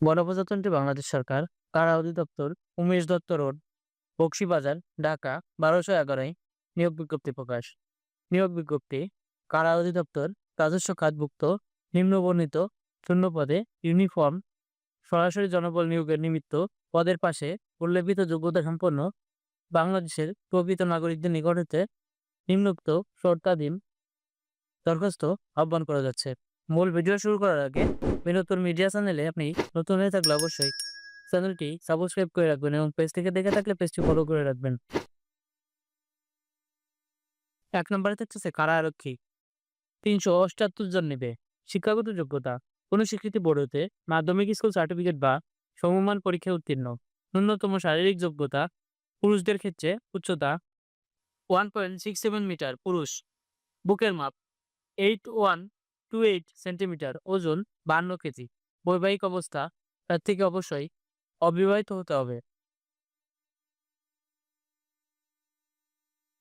গণপ্রজাতন্ত্রী বাংলাদেশ সরকার, কারা অধিদপ্তর উমেশ দত্ত রোড, বক্সিবাজার, ঢাকা, বারোশো এগারোয় নিয়োগ বিজ্ঞপ্তি প্রকাশ। নিয়োগ বিজ্ঞপ্তি, কারা অধিদপ্তর রাজস্ব খাতভুক্ত, নিম্নবর্ণিত শূন্য পদে ইউনিফর্ম, সরাসরি জনবল নিয়োগের নিমিত্ত পদের পাশে উল্লেখিত যোগ্যতা সম্পন্ন বাংলাদেশের প্রকৃত নাগরিকদের নিকট হতে নিম্নোক্ত শর্তাধীন দরখাস্ত আহ্বান করা যাচ্ছে। মূল ভিডিও শুরু করার আগে বিনোদন মিডিয়া চ্যানেলে আপনি নতুন হয়ে থাকলে অবশ্যই চ্যানেলটি সাবস্ক্রাইব করে রাখবেন এবং পেজ থেকে দেখে থাকলে পেজটি ফলো করে রাখবেন। এক নম্বরে থাকছে কারা আরক্ষী? তিনশো অষ্টাত্তর জন নেবে। শিক্ষাগত যোগ্যতা। কোনো স্বীকৃতি বোর্ড হতে মাধ্যমিক স্কুল সার্টিফিকেট বা সমমান পরীক্ষায় উত্তীর্ণ। ন্যূনতম শারীরিক যোগ্যতা। পুরুষদের ক্ষেত্রে উচ্চতা ওয়ান মিটার পুরুষ। বুকের মাপ eight one two eight centimetre ওজন বান্ন কেজি। বৈবাহিক অবস্থা, তার থেকে অবশ্যই অবিবাহিত হতে হবে।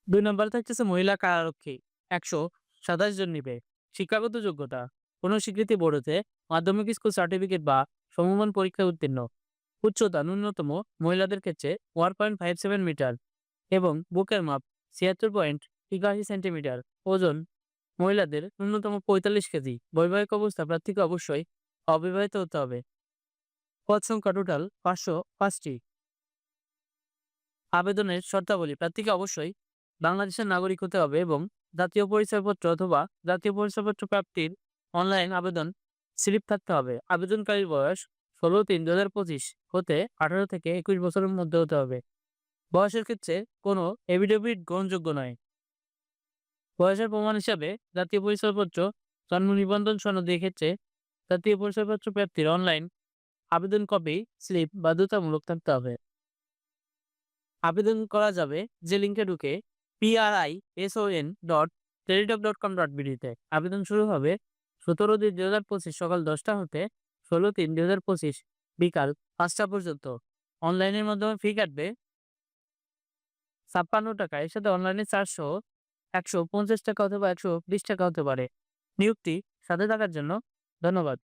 দুই নম্বর থাকতেছে মহিলা কারারক্ষী, একশো সাতাশ জন নিবে। শিক্ষাগত যোগ্যতা, কোনো স্বীকৃতি বোর্ড হতে মাধ্যমিক স্কুল সার্টিফিকেট বা সমমান পরীক্ষায় উত্তীর্ণ। উচ্চতা ন্যূনতম মহিলাদের ক্ষেত্রে one point five seven metre এবং বুকের মাপ ছিয়াত্তর পয়েন্ট একাশি সেন্টিমিটার ওজন মহিলাদের ন্যূনতম পঁয়তাল্লিশ কেজি। বৈবাহিক অবস্থা প্রার্থীকে অবশ্যই অবিবাহিত হতে হবে। পদ সংখ্যা টোটাল পাঁচশো পাঁচটি। আবেদনের শর্তাবলী প্রার্থীকে অবশ্যই বাংলাদেশের নাগরিক হতে হবে এবং জাতীয় পরিচয়পত্র অথবা জাতীয় পরিচয়পত্র প্রাপ্তির অনলাইন আবেদন স্লিপ থাকতে হবে। আবেদনকারীর বয়স ষোলো তিন দু হাজার পঁচিশ হতে আঠারো থেকে একুশ বছরের মধ্যে হতে হবে। বয়সের ক্ষেত্রে কোনো এভিডেভিট গ্রহণযোগ্য নয়। বয়সের প্রমাণ হিসাবে জাতীয় পরিচয়পত্র, জন্ম নিবন্ধন সনদের ক্ষেত্রে জাতীয় পরিচয়পত্র প্রাপ্তির অনলাইন আবেদন কপি স্লিপ বাধ্যতামূলক থাকতে হবে। আবেদন করা যাবে যে লিঙ্কে ঢুকে PRI SON dot Teletalk dot com dot বিডিতে আবেদন শুরু হবে সতেরো দুই দু হাজার পঁচিশ সকাল দশটা হতে ষোলো তিন দু হাজার পঁচিশ বিকাল পাঁচটা পর্যন্ত। অনলাইনের মাধ্যমে ফি কাটবে ছাপ্পান্ন টাকা। এর সাথে অনলাইনে চারশো একশো পঞ্চাশ টাকা অথবা একশো বিশ টাকা হতে পারে। নিয়োগটি সাথে থাকার জন্য ধন্যবাদ।